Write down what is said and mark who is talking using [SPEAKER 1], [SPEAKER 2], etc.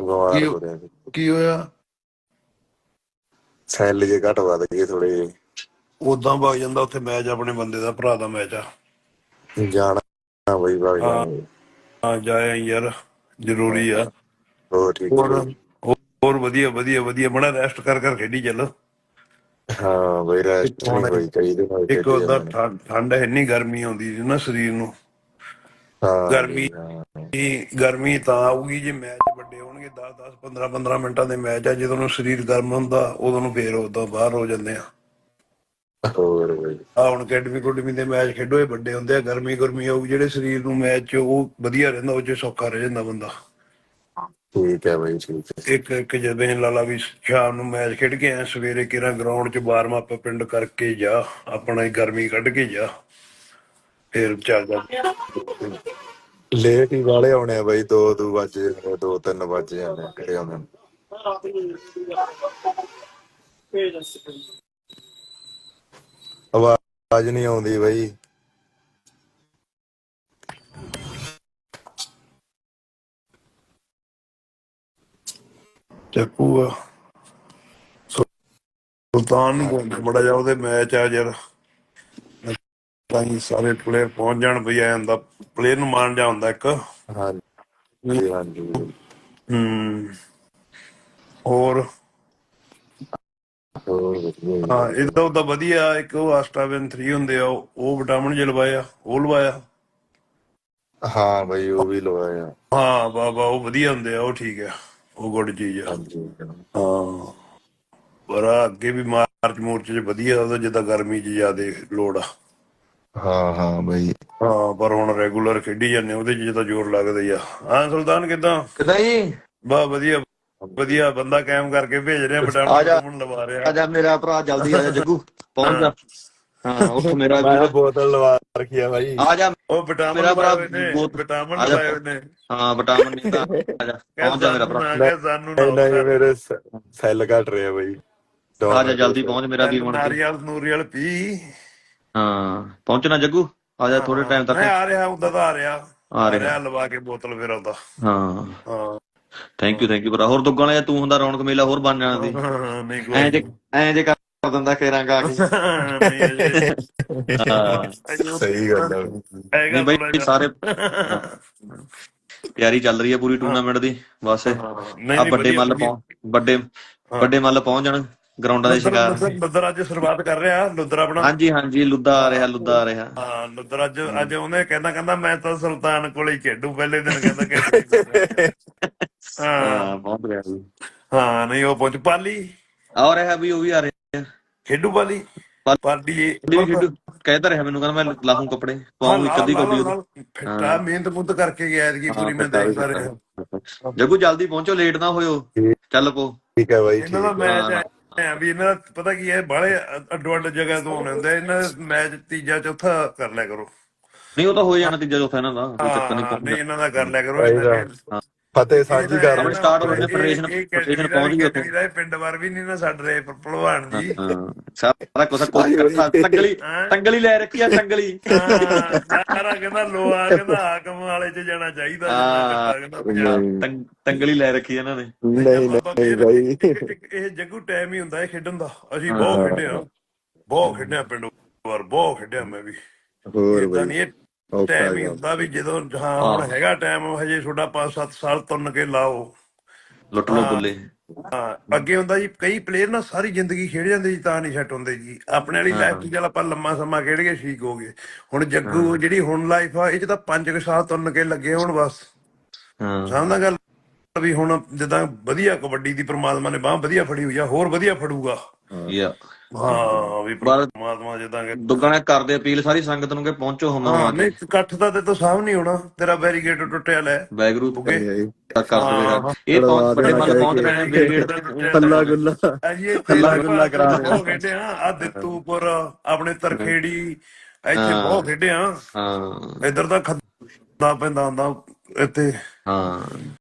[SPEAKER 1] ਬਿਮਾਰ ਹੋ ਰਿਹਾ ਸੀ।
[SPEAKER 2] ਕੀ ਹੋਇਆ?
[SPEAKER 1] ਸੈੱਲ ਜੇ ਘਟ ਵੱਧ ਗਏ ਥੋੜੇ
[SPEAKER 2] ਉਦਾਂ ਵਗ ਜਾਂਦਾ ਉੱਥੇ ਮੈਚ ਆਪਣੇ ਬੰਦੇ ਦਾ ਭਰਾ ਦਾ ਮੈਚ ਆ।
[SPEAKER 1] ਜਾਣਾ ਬਈ ਬਾਗ
[SPEAKER 2] ਹਾਂ।
[SPEAKER 1] ਜਾਣਾ
[SPEAKER 2] ਹਾਂ ਜਾਇਆ ਯਾਰ ਜ਼ਰੂਰੀ ਆ।
[SPEAKER 1] ਹੋਰ ਠੀਕ
[SPEAKER 2] ਹੋਰ
[SPEAKER 1] ਹੈ
[SPEAKER 2] ਹੋਰ ਵਧੀਆ ਵਧੀਆ ਵਧੀਆ ਬੜਾ ਰੈਸਟ ਕਰ ਕਰ ਖੇਡੀ ਚੱਲ।
[SPEAKER 1] ਹਾਂ ਬਈ ਰੈਸਟ
[SPEAKER 2] ਇੱਕ
[SPEAKER 1] ਨਹੀਂ
[SPEAKER 2] ਹੁਣ
[SPEAKER 1] ਹੋਈ ਚਾਹੀਦੀ ਨਾਲ
[SPEAKER 2] ਇੱਕ
[SPEAKER 1] ਖੇਡੀ
[SPEAKER 2] ਉਹਦਾ
[SPEAKER 1] ਜਾਂਦੇ ਨੇ।
[SPEAKER 2] ਠੰਡ ਠੰਡ ਇੰਨੀ ਗਰਮੀ ਆਉਂਦੀ ਸੀ ਨਾ ਸਰੀਰ ਨੂੰ।
[SPEAKER 1] ਹਾਂ
[SPEAKER 2] ਗਰਮੀ
[SPEAKER 1] ਬਈ, ਹਾਂ।
[SPEAKER 2] ਇਹ ਗਰਮੀ ਤਾਂ ਆਊਗੀ ਜੇ ਮੈਚ ਹੋਣਗੇ 10 10 15 15 ਮਿੰਟਾਂ ਦੇ ਮੈਚ ਆ ਜਦੋਂ ਨੂੰ ਸਰੀਰ ਗਰਮ ਹੁੰਦਾ ਉਦੋਂ ਨੂੰ ਫੇਰ ਉਦੋਂ ਬਾਹਰ ਹੋ ਜਾਂਦੇ ਆ।
[SPEAKER 1] ਹੋਰ ਬਈ।
[SPEAKER 2] ਆ ਹੁਣ ਅਕੈਡਮੀ ਕੁਡਮੀ ਦੇ ਮੈਚ ਖੇਡੋ ਇਹ ਵੱਡੇ ਹੁੰਦੇ ਆ ਗਰਮੀ ਗਰਮੀ ਆਊ ਜਿਹੜੇ ਸਰੀਰ ਨੂੰ ਮੈਚ ਚ ਉਹ ਵਧੀਆ ਰਹਿੰਦਾ ਉਹ ਚ ਸੌਖਾ ਰਹਿ ਜਾਂਦਾ ਬੰਦਾ।
[SPEAKER 1] ਠੀਕ ਹੈ ਬਈ ਠੀਕ ਹੈ।
[SPEAKER 2] ਇੱਕ ਇੱਕ ਜਦੇ ਲਾਲਾ ਵੀ ਸ਼ਾਮ ਨੂੰ ਮੈਚ ਖੇਡ ਕੇ ਆਇਆ ਸਵੇਰੇ ਕਿਰਾ ਗਰਾਊਂਡ 'ਚ ਵਾਰਮ ਅਪ ਪਿੰਡ ਕਰਕੇ ਜਾ ਆਪਣਾ ਹੀ ਗਰਮੀ ਕੱਢ ਕੇ ਜਾ ਫੇਰ ਚੱਲ ਜਾ
[SPEAKER 1] ਲੇਟ ਹੀ ਵਾਲੇ ਆਉਣੇ ਆ ਬਈ 2 2 ਵਜੇ 2 3 ਵਜੇ ਜਾਂਦੇ ਆ ਆਉਂਦੇ ਨੇ। ਆਵਾਜ਼ ਨਹੀਂ ਆਉਂਦੀ ਬਈ।
[SPEAKER 2] ਚੱਕੂ ਆ। ਸੁਲਤਾਨ ਨੂੰ ਬੜਾ ਜਾ ਉਹਦੇ ਮੈਚ ਆ ਯਾਰ। ਤਾਂ ਹੀ ਸਾਰੇ ਪਲੇਅਰ ਪਹੁੰਚ ਜਾਣ ਬਈ ਐਂ ਹੁੰਦਾ ਪਲੇਅਰ ਨੂੰ ਮਾਣ ਜਾ ਹੁੰਦਾ ਇੱਕ।
[SPEAKER 1] ਹਾਂਜੀ ਹਾਂਜੀ
[SPEAKER 2] ਹੂੰ। ਹੋਰ? ਹਾਂ ਇਹਦਾ ਉਹਦਾ ਵਧੀਆ ਇੱਕ ਉਹ ਆਸਟਾਵਨ 3 ਹੁੰਦੇ ਆ ਉਹ ਵਿਟਾਮਿਨ ਜਿ ਲਵਾਇਆ ਉਹ ਲਵਾਇਆ?
[SPEAKER 1] ਹਾਂ ਬਈ ਉਹ ਵੀ ਲਵਾਇਆ
[SPEAKER 2] ਹਾਂ ਵਾਹ ਉਹ ਵਧੀਆ ਹੁੰਦੇ ਆ ਉਹ ਠੀਕ ਆ ਉਹ ਗੁੱਡ ਚੀਜ਼ ਆ।
[SPEAKER 1] ਹਾਂਜੀ
[SPEAKER 2] ਹਾਂ। ਪਰ ਅੱਗੇ ਵੀ ਮਾਰਚ ਮੋਰਚ ਚ ਵਧੀਆ ਉਹਦਾ ਜਿੱਦਾਂ ਗਰਮੀ ਚ ਜ਼ਿਆਦੇ ਲੋੜ ਆ।
[SPEAKER 1] ਹਾਂ ਹਾਂ ਬਈ।
[SPEAKER 2] ਹਾਂ ਪਰ ਹੁਣ ਰੈਗੂਲਰ ਖੇਡੀ ਜਾਂਦੇ ਉਹਦੇ ਚ ਜਿੱਦਾਂ ਜ਼ੋਰ ਲੱਗਦਾ ਹੀ ਆ। ਹਾਂ ਸੁਲਤਾਨ ਕਿਦਾਂ?
[SPEAKER 3] ਕਿਦਾਂ ਜੀ?
[SPEAKER 2] ਬਾ ਵਧੀਆ ਵਧੀਆ। ਬੰਦਾ ਕਾਇਮ ਕਰਕੇ ਭੇਜ ਰਿਹਾ
[SPEAKER 3] ਆ।
[SPEAKER 2] ਬਟਾਣਾ ਲਵਾ
[SPEAKER 3] ਆ
[SPEAKER 2] ਰਿਹਾ
[SPEAKER 3] ਜਾ ਮੇਰਾ ਭਰਾ ਜਲਦੀ ਆ ਜਾ ਜੱਗੂ। ਪਹੁੰਚ ਜਾ। ਹਾਂ ਉੱਠ ਮੇਰਾ
[SPEAKER 1] ਬੋਤਲ ਲਵਾ ਰੱਖੀ ਆ ਬਾਈ।
[SPEAKER 3] ਆ ਜਾ।
[SPEAKER 2] ਉਹ ਵਿਟਾਮਿਨ
[SPEAKER 3] ਮੇਰਾ ਭਰਾ
[SPEAKER 2] ਵਿਟਾਮਿਨ
[SPEAKER 3] ਆ।
[SPEAKER 2] ਲਵਾਏ ਨੇ।
[SPEAKER 3] ਹਾਂ ਵਿਟਾਮਿਨ ਨਹੀਂ ਤਾਂ। ਆ ਜਾ ਪਹੁੰਚ ਜਾ ਮੇਰਾ ਭਰਾ।
[SPEAKER 2] ਸਾਨੂੰ ਨਾ
[SPEAKER 1] ਨਹੀਂ ਮੇਰੇ ਸੈੱਲ ਘਟ ਰਹੇ ਆ ਬਈ।
[SPEAKER 3] ਆ ਜਾ ਜਲਦੀ ਪਹੁੰਚ ਮੇਰਾ ਵੀਰ ਬਣ ਕੇ।
[SPEAKER 2] ਨਾਰੀਅਲ ਨੂਰੀਅਲ ਪੀ।
[SPEAKER 3] ਹਾਂ ਪਹੁੰਚਣਾ ਜੱਗੂ। ਆ ਜਾ ਥੋੜੇ ਟਾਈਮ ਤੱਕ।
[SPEAKER 2] ਮੈਂ ਆ ਰਿਹਾ ਉਦਾਂ ਤਾਂ ਆ ਰਿਹਾ।
[SPEAKER 3] ਆ ਰਿਹਾ।
[SPEAKER 2] ਲਵਾ ਕੇ ਬੋਤਲ ਫਿਰ ਆਉਂਦਾ।
[SPEAKER 3] ਹਾਂ।
[SPEAKER 2] ਹਾਂ।
[SPEAKER 3] ਥੈਂਕ ਯੂ ਥੈਂਕ ਯੂ ਭਰਾ। ਹੋਰ ਦੁੱਗਾਂ ਵਾਲੇ ਤੂੰ ਹੁੰਦਾ ਰੌਣਕ ਮੇਲਾ ਹੋਰ ਬਣ ਜਾਣਾ ਦੀ
[SPEAKER 2] ਨਹੀਂ
[SPEAKER 3] ਐਂ ਜੇ ਐਂ ਜੇ ਕਰ ਦਿੰਦਾ ਖੇਰਾਂਗਾ ਆ ਕੇ। ਹਾਂ।
[SPEAKER 1] ਸਹੀ ਗੱਲ
[SPEAKER 2] ਹੈਗਾ
[SPEAKER 3] ਨਹੀਂ ਬਈ। ਸਾਰੇ ਤਿਆਰੀ ਚੱਲ ਰਹੀ ਹੈ ਪੂਰੀ ਟੂਰਨਾਮੈਂਟ ਦੀ। ਬਸ।
[SPEAKER 2] ਹਾਂ,
[SPEAKER 3] ਆ ਵੱਡੇ ਮੱਲ ਵੱਡੇ ਵੱਡੇ ਮੱਲ ਪਹੁੰਚ ਜਾਣ। ਗਰਾਊਂਡਾਂ ਦੇ ਸ਼ਿਕਾਰ
[SPEAKER 2] ਲੁੱਦਰ- ਲੁੱਦਰ ਅੱਜ ਸ਼ੁਰੂਆਤ ਕਰ ਰਿਹਾ ਲੁੱਦਰ ਆਪਣਾ।
[SPEAKER 3] ਹਾਂਜੀ ਹਾਂਜੀ ਲੁੱਦਾ ਆ ਰਿਹਾ ਲੁੱਦਾ ਆ ਰਿਹਾ।
[SPEAKER 2] ਹਾਂ ਲੁੱਦਰ ਅੱਜ ਅੱਜ ਉਹਨੇ ਕਹਿੰਦਾ ਕਹਿੰਦਾ ਮੈਂ ਤਾਂ ਸੁਲਤਾਨ ਕੋਲ ਹੀ ਖੇਡੂ ਪਹਿਲੇ ਦਿਨ ਕਹਿੰਦਾ ਕਿ ਹਾਂ
[SPEAKER 3] ਹਾਂ। ਪਹੁੰਚ ਰਿਹਾ ਜੀ।
[SPEAKER 2] ਹਾਂ ਨਹੀਂ ਉਹ ਪਹੁੰਚ ਪਾਲੀ?
[SPEAKER 3] ਆ ਰਿਹਾ ਵੀ ਉਹ ਵੀ ਆ ਰਿਹਾ।
[SPEAKER 2] ਖੇਡੂ ਪਾਲੀ?
[SPEAKER 3] ਪਾਲੀ- ਖੇਡੂ ਕਹਿਦਾ ਰਿਹਾ ਮੈਨੂੰ ਕਹਿੰਦਾ ਮੈਂ ਲਾਹੂੰ ਕੱਪੜੇ ਪਾਉਂ ਇੱਕ ਅੱਧੀ ਕਬੀ
[SPEAKER 2] ਫਿੱਟਾ ਮਿਹਨਤ ਮੁੱਦ ਕਰਕੇ ਗਿਆ ਐਤਕੀ ਪੂਰੀ ਮੈਂ ਦੇਖ ਪਾ ਰਿਹਾ।
[SPEAKER 3] ਜੱਗੂ ਜਲਦੀ ਪਹੁੰਚੋ ਲੇਟ ਨਾ ਹੋਇਓ। ਚੱਲ ਪੋ।
[SPEAKER 1] ਠੀਕ ਹੈ ਬਾਈ
[SPEAKER 2] ਇਹਨਾਂ ਦਾ
[SPEAKER 1] ਠੀਕ ਹੈ।
[SPEAKER 2] ਹੈ ਵੀ ਇਹਨਾਂ ਦਾ ਪਤਾ ਕੀ ਹੈ ਬਾਹਲੇ ਅੱਡੋ ਅੱਡ ਜਗ੍ਹਾ ਤੋਂ ਆਉਣੇ ਹੁੰਦੇ ਇਹਨਾਂ ਦਾ ਮੈਚ ਤੀਜਾ ਚੌਥਾ ਕਰ ਲਿਆ ਕਰੋ।
[SPEAKER 3] ਨਹੀਂ ਉਹ ਤਾਂ ਹੋ ਜਾਣਾ ਤੀਜਾ ਚੌਥਾ ਇਹਨਾਂ ਦਾ ਕੋਈ ਚੱਕਰ ਨਹੀਂ
[SPEAKER 2] ਨਹੀਂ ਇਹਨਾਂ ਦਾ ਕਰ ਲਿਆ ਕਰੋ
[SPEAKER 1] ਫਤਿਹ ਸਾਂਝੀ ਕਰ
[SPEAKER 3] ਆਪਣੇ start ਹੋ ਗਏ ਨੇ,
[SPEAKER 2] ਇਹ-
[SPEAKER 3] federation-
[SPEAKER 2] ਇਹ
[SPEAKER 3] federation ਪਹੁੰਚ ਗਈ ਉੱਥੇ।
[SPEAKER 2] ਕੈਟੇਗਰੀ ਦਾ ਪਿੰਡ ਵਾਰ ਵੀ ਨਹੀਂ ਨਾ ਛੱਡ ਰਹੇ ਭਲਵਾਨ ਜੀ।
[SPEAKER 3] ਹਾਂ ਸਾਰਾ ਕੁਝ ਕੋਈ ਕਰਤਾ ਟੰਗਲੀ ਟੰਗਲੀ ਲੈ ਰੱਖੀ ਆ ਟੰਗਲੀ
[SPEAKER 2] ਹਾਂ, ਸਾਰਾ ਕਹਿੰਦਾ ਲੋਆ ਕਹਿੰਦਾ ਹਾਕਮ ਵਾਲੇ ਚ ਜਾਣਾ ਚਾਹੀਦਾ
[SPEAKER 3] ਟੰਗਲੀ ਲੈ ਰੱਖੀ ਇਹਨਾਂ ਨੇ।
[SPEAKER 1] ਨਹੀਂ ਨਹੀਂ ਬਾਈ।
[SPEAKER 2] ਇਹ ਜੱਗੂ ਟਾਈਮ ਹੀ ਹੁੰਦਾ ਹੈ ਖੇਡਣ ਦਾ। ਅਸੀਂ ਬਹੁਤ ਖੇਡਿਆ। ਬਹੁਤ ਖੇਡਿਆ ਪਿੰਡ ਵਾਰ ਬਹੁਤ ਖੇਡਿਆ ਮੈਂ ਵੀ।
[SPEAKER 1] ਹੋਰ ਬਾਈ।
[SPEAKER 2] ਟਾਈਮ ਹੀ। ਹੁੰਦਾ ਵੀ ਜਦੋਂ ਹਾਂ ਹੁਣ ਹੈਗਾ ਟਾਈਮ ਹਜੇ ਤੁਹਾਡਾ 5-7 ਸਾਲ ਤੁੰਨ ਕੇ ਲਾਓ।
[SPEAKER 3] ਲੁੱਟ ਲੋ ਬੁੱਲੇ।
[SPEAKER 2] ਹਾਂ ਅੱਗੇ ਹੁੰਦਾ ਜੀ ਕਈ ਪਲੇਅਰ ਨਾ ਸਾਰੀ ਜ਼ਿੰਦਗੀ ਖੇਡ ਜਾਂਦੇ ਜੀ ਤਾਂ ਨਹੀਂ ਸੈੱਟ ਹੁੰਦੇ ਜੀ। ਆਪਣੇ ਵਾਲੀ ਲਾਈਫ 'ਚ ਚੱਲ ਆਪਾਂ ਲੰਮਾ ਸਮਾਂ ਖੇਡ ਕੇ ਠੀਕ ਹੋ ਗਏ। ਹੁਣ ਜੱਗੂ ਜਿਹੜੀ ਹੁਣ ਲਾਈਫ ਆ ਇਹ 'ਚ ਤਾਂ 5 ਸਾਲ ਤੁੰਨ ਕੇ ਲੱਗੇ ਹੁਣ ਬਸ।
[SPEAKER 3] ਹਾਂ।
[SPEAKER 2] ਸਮਝਦਾ ਗੱਲ ਵੀ ਹੁਣ ਜਿੱਦਾਂ ਵਧੀਆ ਕਬੱਡੀ ਦੀ ਪ੍ਰਮਾਤਮਾ ਨੇ ਬਾਹ ਵਧੀਆ ਫੜੀ ਹੋਈ ਆ ਹੋਰ ਵਧੀਆ ਫੜੂਗਾ।
[SPEAKER 3] ਯਾ।
[SPEAKER 2] ਹਾਂ ਵੀ
[SPEAKER 3] ਪਰ-
[SPEAKER 2] ਪ੍ਰਮਾਤਮਾ ਜਿੱਦਾਂ ਕਿ
[SPEAKER 3] ਦੁੱਗਾਂ ਨੇ ਕਰਦੇ ਅਪੀਲ ਸਾਰੀ ਸੰਗਤ ਨੂੰ ਕਿ ਪਹੁੰਚੋ ਹਮ
[SPEAKER 2] ਹਾਂ
[SPEAKER 3] ਆ
[SPEAKER 2] ਨਹੀਂ ਇਕੱਠ ਦਾ ਤੇ ਤਾਂ ਸਾਹਮ ਨਹੀਂ ਹੋਣਾ ਤੇਰਾ ਬੈਰੀਗੇਡ ਟੁੱਟਿਆ ਲੈ।
[SPEAKER 3] ਬੈਗਰੂ
[SPEAKER 2] ਬੁਗੇ
[SPEAKER 3] ਕਰ ਦੇਵੇਗਾ
[SPEAKER 2] ਹਾਂ।
[SPEAKER 3] ਇਹ ਪਹੁੰਚ ਵੱਡੇ ਮੱਲ ਪਹੁੰਚ ਰਹੇ ਨੇ ਬੈਰੀਗੇਡ
[SPEAKER 1] ਕੱਲਾ ਗੁੱਲਾ।
[SPEAKER 2] ਅਜੀ ਇਹ
[SPEAKER 1] ਗੱਲਾਂ
[SPEAKER 2] ਤੇਰੇ
[SPEAKER 1] ਗੱਲਾਂ ਕਰਾ ਰਹੇ
[SPEAKER 2] ਬਹੁਤ ਖੇਡੇ ਆ ਆ ਦਿੱਤੂਪੁਰ ਆਪਣੇ ਤਰਖੇੜੀ ਇੱਥੇ
[SPEAKER 3] ਹਾਂ।
[SPEAKER 2] ਬਹੁਤ ਖੇਡੇ ਆ।
[SPEAKER 3] ਹਾਂ।
[SPEAKER 2] ਇੱਧਰ ਤਾਂ ਖੱਦਾ ਪੈਂਦਾ ਹੁੰਦਾ ਇੱਥੇ।
[SPEAKER 3] ਹਾਂ।